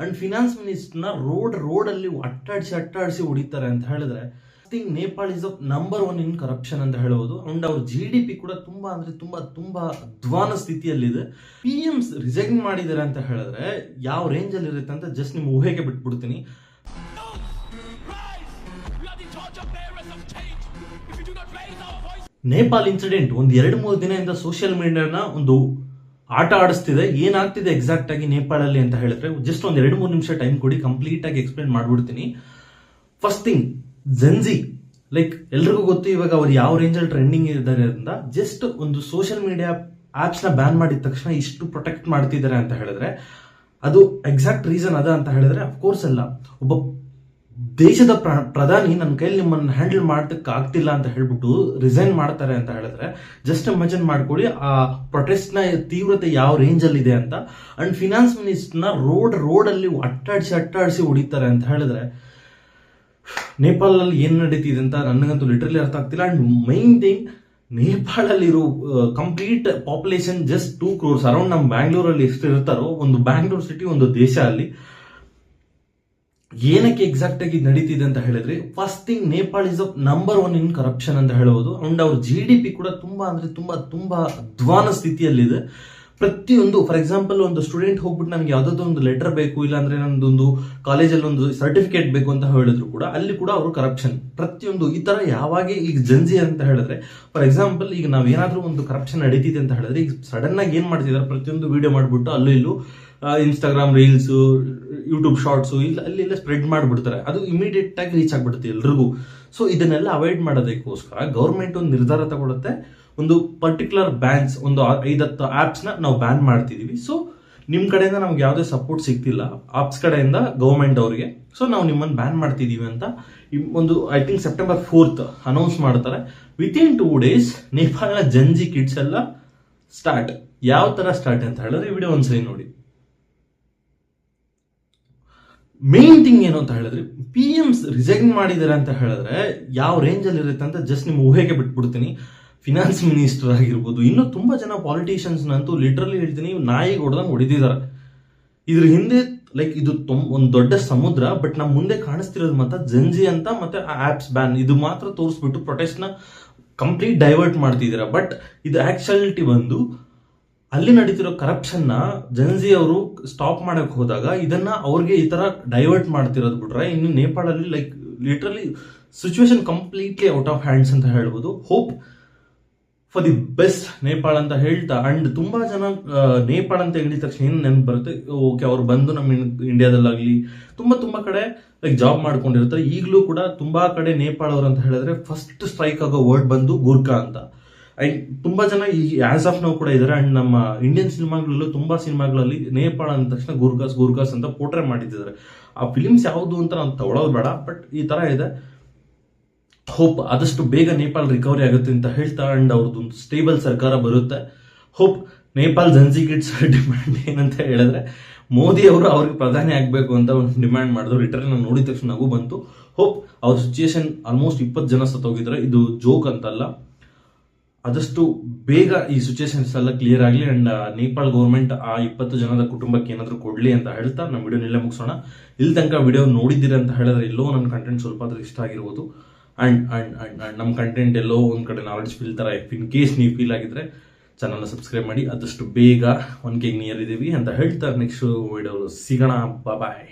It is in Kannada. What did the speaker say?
ಅಂಡ್ ಫಿನಾನ್ಸ್ ಮಿನಿಸ್ಟರ್ನ ರೋಡ್ ರೋಡ್ ಅಲ್ಲಿ ಅಟ್ಟಾಡಿಸಿ ಅಟ್ಟಾಡಿಸಿ ಹೊಡಿತಾರೆ ಅಂತ ಹೇಳಿದ್ರೆ thing Nepal is number one in corruption ಅಂತ ಹೇಳ್ಬೋದು. ಅಂಡ್ ಅವ್ರ ಜಿ ಡಿ ಪಿ ಕೂಡ ತುಂಬಾ ಅಂದ್ರೆ ತುಂಬಾ ತುಂಬಾ ಅಧ್ವಾನ ಸ್ಥಿತಿಯಲ್ಲಿದೆ. ಪಿ ಎಮ್ಸ್ ರಿಸೈನ್ ಮಾಡಿದ್ದಾರೆ ಅಂತ ಹೇಳಿದ್ರೆ ಯಾವ ರೇಂಜ್ ಅಲ್ಲಿ ಇರುತ್ತೆ ಅಂತ ಜಸ್ಟ್ ನಿಮ್ಮ ಊಹೆಗೆ ಬಿಟ್ಬಿಡ್ತೀನಿ. ನೇಪಾಲ್ ಇನ್ಸಿಡೆಂಟ್ ಒಂದ್ ಎರಡು, ಮೂರು ದಿನದಿಂದ ಸೋಷಿಯಲ್ ಮೀಡಿಯಾನ ಒಂದು ಆಟ ಆಡಿಸ್ತಿದೆ, ಏನಾಗ್ತಿದೆ ಎಕ್ಸಾಕ್ಟ್ ಆಗಿ ನೇಪಾಳಲ್ಲಿ ಅಂತ ಹೇಳಿದ್ರೆ ಜಸ್ಟ್ ಒಂದು ಎರಡು ಮೂರು ನಿಮಿಷ ಟೈಮ್ ಕೊಡಿ ಕಂಪ್ಲೀಟ್ ಆಗಿ ಎಕ್ಸ್ಪ್ಲೇನ್ ಮಾಡ್ಬಿಡ್ತೀನಿ. ಫಸ್ಟ್ ಥಿಂಗ್ ಜೆನ್ಜಿ ಲೈಕ್ ಎಲ್ರಿಗೂ ಗೊತ್ತು ಇವಾಗ ಅವ್ರು ಯಾವ ರೇಂಜಲ್ಲಿ ಟ್ರೆಂಡಿಂಗ್ ಇದ್ದಾರೆ ಅಂತ. ಜಸ್ಟ್ ಒಂದು ಸೋಷಿಯಲ್ ಮೀಡಿಯಾ ಆಪ್ಸ್ನ ಬ್ಯಾನ್ ಮಾಡಿದ ತಕ್ಷಣ ಇಷ್ಟು ಪ್ರೊಟೆಕ್ಟ್ ಮಾಡ್ತಿದ್ದಾರೆ ಅಂತ ಹೇಳಿದ್ರೆ, ಅದು ಎಕ್ಸಾಕ್ಟ್ ರೀಸನ್ ಅದ ಅಂತ ಹೇಳಿದ್ರೆ ಅಫ್ಕೋರ್ಸ್ ಅಲ್ಲ. ಒಬ್ಬ ದೇಶದ ಪ್ರ- ಪ್ರಧಾನಿ ನನ್ನ ಕೈಯಲ್ಲಿ ನಿಮ್ಮನ್ನ ಹ್ಯಾಂಡಲ್ ಮಾಡೋದಕ್ಕೆ ಆಗ್ತಿಲ್ಲ ಅಂತ ಹೇಳ್ಬಿಟ್ಟು ರಿಸೈನ್ ಮಾಡ್ತಾರೆ ಅಂತ ಹೇಳಿದ್ರೆ ಜಸ್ಟ್ ಇಮ್ಯಾಜಿನ್ ಮಾಡ್ಕೊಳ್ಳಿ, ಆ ಪ್ರೊಟೆಸ್ಟ್ನ ತೀವ್ರತೆ ಯಾವ ರೇಂಜ್ ಅಲ್ಲಿ ಇದೆ ಅಂತ. ಅಂಡ್ ಫಿನಾನ್ಸ್ ಮಿನಿಸ್ಟರ್ನ ರೋಡ್ ರೋಡ್ ಅಲ್ಲಿ ಅಟ್ಟಾಡಿಸಿ ಅಟ್ಟಾಡಿಸಿ ಹೊಡಿತಾರೆ ಅಂತ ಹೇಳಿದ್ರೆ, ನೇಪಾಳಲ್ಲಿ ಏನು ನಡೀತಿದೆ ಅಂತ ನನಗಂತೂ ಲಿಟ್ರಲಿ ಅರ್ಥ ಆಗ್ತಿಲ್ಲ. And main thing ನೇಪಾಳಲ್ಲಿರೋ complete population just two crores around ನಮ್ಮ ಬ್ಯಾಂಗ್ಳೂರಲ್ಲಿ ಎಷ್ಟು ಇರ್ತಾರೋ ಒಂದು ಬ್ಯಾಂಗ್ಳೂರ್ ಸಿಟಿ ಒಂದು ದೇಶ ಅಲ್ಲಿ ಏನಕ್ಕೆ ಎಕ್ಸಾಕ್ಟ್ ಆಗಿ ನಡೀತಿದೆ ಅಂತ ಹೇಳಿದ್ರೆ first thing Nepal is number one in corruption ಅಂತ ಹೇಳಬಹುದು. ಅಂಡ್ ಅವ್ರ ಜಿ ಡಿ ಪಿ ಕೂಡ ತುಂಬಾ ಅಂದ್ರೆ ತುಂಬಾ ತುಂಬಾ ಅಧ್ವಾನ ಸ್ಥಿತಿಯಲ್ಲಿದೆ. ಪ್ರತಿಯೊಂದು ಫಾರ್ ಎಕ್ಸಾಂಪಲ್ ಒಂದು ಸ್ಟೂಡೆಂಟ್ ಹೋಗ್ಬಿಟ್ಟು ನನಗೆ ಯಾವ್ದಾದ್ರು ಒಂದು ಲೆಟರ್ ಬೇಕು ಇಲ್ಲ ಅಂದ್ರೆ ನಂದೊಂದು ಕಾಲೇಜಲ್ಲಿ ಒಂದು ಸರ್ಟಿಫಿಕೇಟ್ ಬೇಕು ಅಂತ ಹೇಳಿದ್ರು ಕೂಡ, ಅಲ್ಲಿ ಕೂಡ ಅವರು ಕರಪ್ಷನ್ ಪ್ರತಿಯೊಂದು, ಈ ತರ ಯಾವಾಗ ಈಗ ಜನ್ಜಿ ಅಂತ ಹೇಳಿದ್ರೆ ಫಾರ್ ಎಕ್ಸಾಂಪಲ್ ಈಗ ನಾವೇನಾದ್ರೂ ಒಂದು ಕರಪ್ಷನ್ ನಡೀತಿದೆ ಅಂತ ಹೇಳಿದ್ರೆ, ಈಗ ಸಡನ್ ಆಗಿ ಏನ್ ಮಾಡ್ತಿದ್ದಾರೆ ಪ್ರತಿಯೊಂದು ವಿಡಿಯೋ ಮಾಡ್ಬಿಟ್ಟು ಅಲ್ಲೂ ಇಲ್ಲೂ ಇನ್ಸ್ಟಾಗ್ರಾಮ್ ರೀಲ್ಸ್ ಯೂಟ್ಯೂಬ್ ಶಾರ್ಟ್ಸ್ ಇಲ್ಲ, ಅಲ್ಲೆಲ್ಲ ಸ್ಪ್ರೆಡ್ ಮಾಡಿಬಿಡ್ತಾರೆ. ಅದು ಇಮಿಡಿಯೇಟ್ ಆಗಿ ರೀಚ್ ಆಗಿಬಿಡುತ್ತೆ ಎಲ್ರಿಗೂ. ಸೊ ಇದನ್ನೆಲ್ಲ ಅವಾಯ್ಡ್ ಮಾಡೋದಕ್ಕೋಸ್ಕರ ಗೌರ್ಮೆಂಟ್ ಒಂದು ನಿರ್ಧಾರ ತಗೊಳುತ್ತೆ. ಒಂದು ಪರ್ಟಿಕ್ಯುಲರ್ ಬ್ಯಾನ್ಸ್ ಒಂದು ಐದತ್ತು ಆಪ್ಸ್ನ ನಾವು ಬ್ಯಾನ್ ಮಾಡ್ತಿದೀವಿ. ಸೊ ನಿಮ್ಮ ಕಡೆಯಿಂದ ನಮ್ಗೆ ಯಾವುದೇ ಸಪೋರ್ಟ್ ಸಿಗ್ತಿಲ್ಲ. ಆಪ್ಸ್ ಕಡೆಯಿಂದ ಗೌರ್ಮೆಂಟ್ ಅವರಿಗೆ. ಸೊ ನಾವು ನಿಮ್ಮನ್ನು ಬ್ಯಾನ್ ಮಾಡ್ತಿದೀವಿ ಅಂತ ಒಂದು I think September fourth announce ಮಾಡ್ತಾರೆ. Within two days Nepal Gen Z kids ಎಲ್ಲ ಸ್ಟಾರ್ಟ್ ಯಾವ ತರ ಸ್ಟಾರ್ಟ್ ಅಂತ ಹೇಳಿದ್ರೆ ವಿಡಿಯೋ ಒಂದ್ಸರಿ ನೋಡಿ. ಮೇನ್ ಥಿಂಗ್ ಏನು ಅಂತ ಹೇಳಿದ್ರೆ ಪಿ ಎಮ್ಸ್ ರಿಸೈನ್ ಮಾಡಿದ್ದಾರೆ ಅಂತ ಹೇಳಿದ್ರೆ ಯಾವ ರೇಂಜ್ ಅಲ್ಲಿ ಇರುತ್ತೆ ಅಂತ ಜಸ್ಟ್ ನಿಮ್ಮ ಊಹೆಗೆ ಬಿಟ್ಬಿಡ್ತೀನಿ. ಫಿನಾನ್ಸ್ ಮಿನಿಸ್ಟರ್ ಆಗಿರ್ಬೋದು, ಇನ್ನು ತುಂಬಾ ಜನ ಪಾಲಿಟಿಷಿಯನ್ಸ್ ನಂತೂ ಲಿಟ್ರಲಿ ಹೇಳ್ತೀನಿ ನಾಯಿಗೆ ಹೊಡೆದಂಗೆ ಹೊಡೆದಿದ್ದಾರೆ ಇದ್ರ ಹಿಂದೆ ಲೈಕ್ ಇದು ಒಂದು ದೊಡ್ಡ ಸಮುದ್ರ ಬಟ್ ನಮ್ಮ ಮುಂದೆ ಕಾಣಿಸ್ತಿರೋದು ಮಾತ್ರ ಜಂಜಿ ಅಂತ ಮತ್ತೆ ಆಪ್ಸ್ ಬ್ಯಾನ್ ಇದು ಮಾತ್ರ ತೋರಿಸ್ಬಿಟ್ಟು ಪ್ರೊಟೆಸ್ಟ್ನ ಕಂಪ್ಲೀಟ್ ಡೈವರ್ಟ್ ಮಾಡ್ತಿದ್ದೀರಾ. ಬಟ್ ಇದು ಆಕ್ಚುಯಾಲಿಟಿ ಬಂದು ಅಲ್ಲಿ ನಡೀತಿರೋ ಕರಪ್ಷನ್ನ ಜನ್ಜಿ ಅವರು ಸ್ಟಾಪ್ ಮಾಡಕ್ ಹೋದಾಗ ಇದನ್ನ ಅವ್ರಿಗೆ ಈ ತರ ಡೈವರ್ಟ್ ಮಾಡ್ತಿರೋದು ಬಿಟ್ರೆ ಇನ್ನು ನೇಪಾಳಲ್ಲಿ like literally situation completely out of hands ಅಂತ ಹೇಳ್ಬೋದು. Hope for the best Nepal ಅಂತ ಹೇಳ್ತಾ ಅಂಡ್ ತುಂಬಾ ಜನ ನೇಪಾಳ ಅಂತ ಹೇಳಿದ ತಕ್ಷಣ ಏನು ನೆನಪು ಬರುತ್ತೆ? ಓಕೆ ಅವ್ರು ಬಂದು ನಮ್ಮ ಇಂಡಿಯಾದಲ್ಲಾಗ್ಲಿ, ತುಂಬಾ ತುಂಬಾ ಕಡೆ ಲೈಕ್ ಜಾಬ್ ಮಾಡ್ಕೊಂಡಿರ್ತಾರೆ. ಈಗಲೂ ಕೂಡ ತುಂಬಾ ಕಡೆ ನೇಪಾಳವ್ರು ಅಂತ ಹೇಳಿದ್ರೆ ಫಸ್ಟ್ ಸ್ಟ್ರೈಕ್ ಆಗೋ ವರ್ಡ್ ಬಂದು ಗೂರ್ಖಾ ಅಂತ. ಅಂಡ್ ತುಂಬಾ ಜನ ಈ ಆಸ್ ಆಫ್ ನಾವು ಕೂಡ ಇದ್ದಾರೆ ಅಂಡ್ ನಮ್ಮ ಇಂಡಿಯನ್ ಸಿನಿಮಾಗಳಲ್ಲೂ ತುಂಬಾ ಸಿನಿಮಾಗಳಲ್ಲಿ ನೇಪಾಳ ಅಂದ ತಕ್ಷಣ ಗುರ್ಗಾಸ್ ಗುರ್ಗಾಸ್ ಅಂತ ಪೋಟ್ರೆ ಮಾಡಿದ್ದಾರೆ ಆ ಫಿಲಿಮ್ಸ್ ಯಾವುದು ಅಂತ ನಾನು ತಗೊಳ್ಳೋದು ಬೇಡ ಬಟ್ ಈ ತರ ಇದೆ. ಹೋಪ್ ಆದಷ್ಟು ಬೇಗ ನೇಪಾಳ ರಿಕವರಿ ಆಗುತ್ತೆ ಅಂತ ಹೇಳ್ತಾ, ಅಂಡ್ ಅವ್ರದ್ದು ಒಂದು ಸ್ಟೇಬಲ್ ಸರ್ಕಾರ ಬರುತ್ತೆ. Hope Nepal Gen Z kids demand ಏನಂತ ಹೇಳಿದ್ರೆ, ಮೋದಿ ಅವರು ಅವ್ರಿಗೆ ಪ್ರಧಾನಿ ಆಗಬೇಕು ಅಂತ ಒಂದು ಡಿಮ್ಯಾಂಡ್ ಮಾಡಿದ್ರು. ರಿಟರ್ನ್ ನೋಡಿದ ತಕ್ಷಣ ನಗು ಬಂತು. ಹೋಪ್ ಅವ್ರ ಸಿಚುಯೇಷನ್ ಆಲ್ಮೋಸ್ಟ್ ಇಪ್ಪತ್ತು ಜನ ಸತ್ತೋಗಿದ್ರೆ ಇದು ಜೋಕ್ ಅಂತಲ್ಲ. ಆದಷ್ಟು ಬೇಗ ಈ ಸಿಚುಯೇಷನ್ಸ್ ಎಲ್ಲ ಕ್ಲಿಯರ್ ಆಗಲಿ ಅಂಡ್ ನೇಪಾಳ ಗೌರ್ಮೆಂಟ್ ಆ ಇಪ್ಪತ್ತು ಜನದ ಕುಟುಂಬಕ್ಕೆ ಏನಾದರೂ ಕೊಡಲಿ ಅಂತ ಹೇಳ್ತಾ ನಮ್ಮ ವಿಡಿಯೋ ಇಲ್ಲೇ ಮುಗಿಸೋಣ. ಇಲ್ಲಿ ತನಕ ವಿಡಿಯೋ ನೋಡಿದ್ದೀರಿ ಅಂತ ಹೇಳಿದ್ರೆ ಎಲ್ಲೋ ನನ್ನ ಕಂಟೆಂಟ್ ಸ್ವಲ್ಪ ಆದರೂ ಇಷ್ಟ ಆಗಿರ್ಬೋದು. ಅಂಡ್ ಅಂಡ್ ಆ್ಯಂಡ್ ಆ್ಯಂಡ್ ನಮ್ಮ ಕಂಟೆಂಟ್ ಎಲ್ಲೋ ಒಂದು ಕಡೆ ನಾಲೆಡ್ಜ್ ಫೀಲ್ ಥರ ಇಫ್ ಇನ್ ಕೇಸ್ ನೀವು ಫೀಲ್ ಆಗಿದ್ರೆ ಚಾನಲ್ನ ಸಬ್ಸ್ಕ್ರೈಬ್ ಮಾಡಿ. ಆದಷ್ಟು ಬೇಗ ಒನ್ ಕೆ ನಿಯರ್ ಇದ್ದೀವಿ ಅಂತ ಹೇಳ್ತಾರೆ ನೆಕ್ಸ್ಟ್ ವಿಡಿಯೋ ಸಿಗೋಣ. ಬಾಯ್